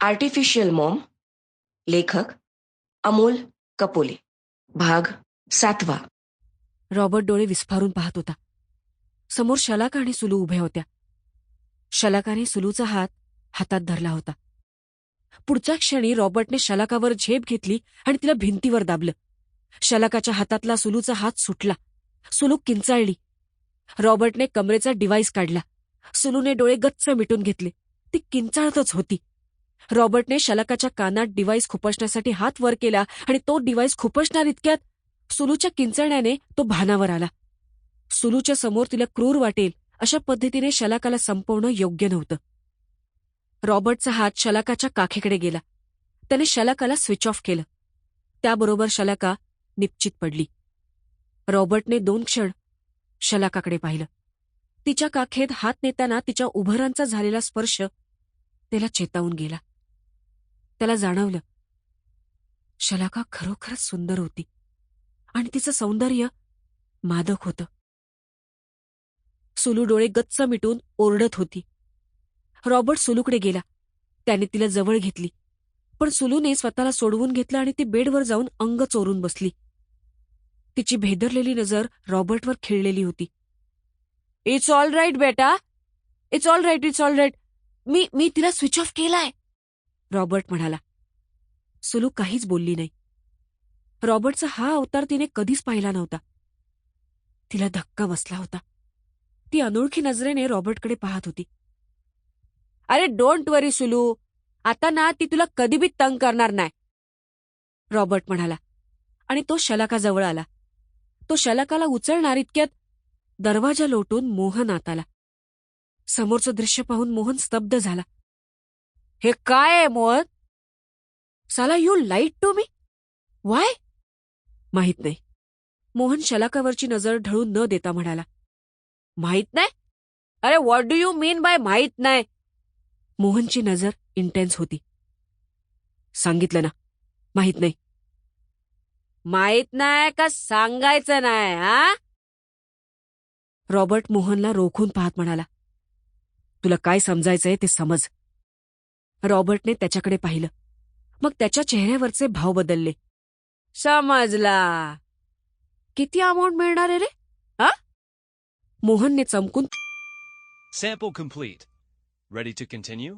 Artificial Maugham लेखक अमोल कपोले भाग सातवा. रॉबर्ट डोळे विस्फारून पाहत होता. समोर शलाका आणि सुलू उभ्या होत्या. शलाकाने सुलूचा हात हातात धरला होता. पुढच्या क्षणी रॉबर्टने शलाकावर झेप घेतली आणि तिला भिंतीवर दाबलं. शलाकाच्या हातातला सुलूचा हात सुटला. सुलू किंचाळली. रॉबर्टने कमरेचा डिव्हाइस काढला. सुलूने डोळे गच्च मिटून घेतले. ती किंचाळतच होती. रॉबर्टने शलाकाच्या कानात डिव्हाइस खुपसण्यासाठी हात वर केला आणि तो डिव्हाइस खुपसणार इतक्यात सुलूच्या किंचण्याने तो भानावर आला. सुलूच्या समोर तिला क्रूर वाटेल अशा पद्धतीने शलाकाला संपवणं योग्य नव्हतं. रॉबर्टचा हात शलाकाच्या काखेकडे गेला. त्याने शलाकाला स्विच ऑफ केलं. त्याबरोबर शलाका निश्चित पडली. रॉबर्टने दोन क्षण शलाकाकडे पाहिलं. तिच्या काखेत हात नेताना तिच्या उभरांचा झालेला स्पर्श त्याला चेतावून गेला. त्याला जाणवलं. शलाका खरोखरच सुंदर होती आणि तिचं सौंदर्य मादक होतं. सुलू डोळे गच्च मिटून ओरडत होती. रॉबर्ट सुलूकडे गेला. त्याने तिला जवळ घेतली. पण सुलूने स्वतःला सोडवून घेतलं आणि ती बेडवर जाऊन अंग चोरून बसली. तिची भेदरलेली नजर रॉबर्टवर खिळलेली होती. इट्स ऑल राईट बेटा. It's all right it's all right मी मी तिला स्विच ऑफ केलाय. रॉबर्ट म्हणाला सुलू काहीच बोलली नाही. रॉबर्टचा हा अवतार तिने कधीच पाहिला नव्हता. तिला धक्का बसला होता. ती अनोळखी नजरेने रॉबर्टकडे पाहत होती. अरे डोंट वरी सुलू. आता ना ती तुला कधी बी तंग करणार नाही. रॉबर्ट म्हणाला आणि तो शलाकाजवळ आला. तो शलाकाला उचलणार इतक्यात दरवाजा लोटून मोहन आत आला. समोरचं दृश्य पाहून मोहन स्तब्ध झाला. हे काय आहे मोहन? साला you lied to me. Why माहीत नाही. मोहन शलाकावरची नजर ढळून न देता म्हणाला. माहीत नाही? अरे what do you mean by माहीत नाही? मोहनची नजर इंटेन्स होती. सांगितलं ना. माहीत नाही. माहीत नाही का सांगायचं नाही हा? रॉबर्ट मोहनला रोखून पाहत म्हणाला. तुला काय समजायचंय ते समज. रॉबर्टने त्याच्याकडे पाहिलं. मग त्याच्या चेहऱ्यावरचे भाव बदलले. समजला. किती अमाऊंट मिळणार आहे रे? हा? मोहनने चमकून Sample complete. Ready to continue?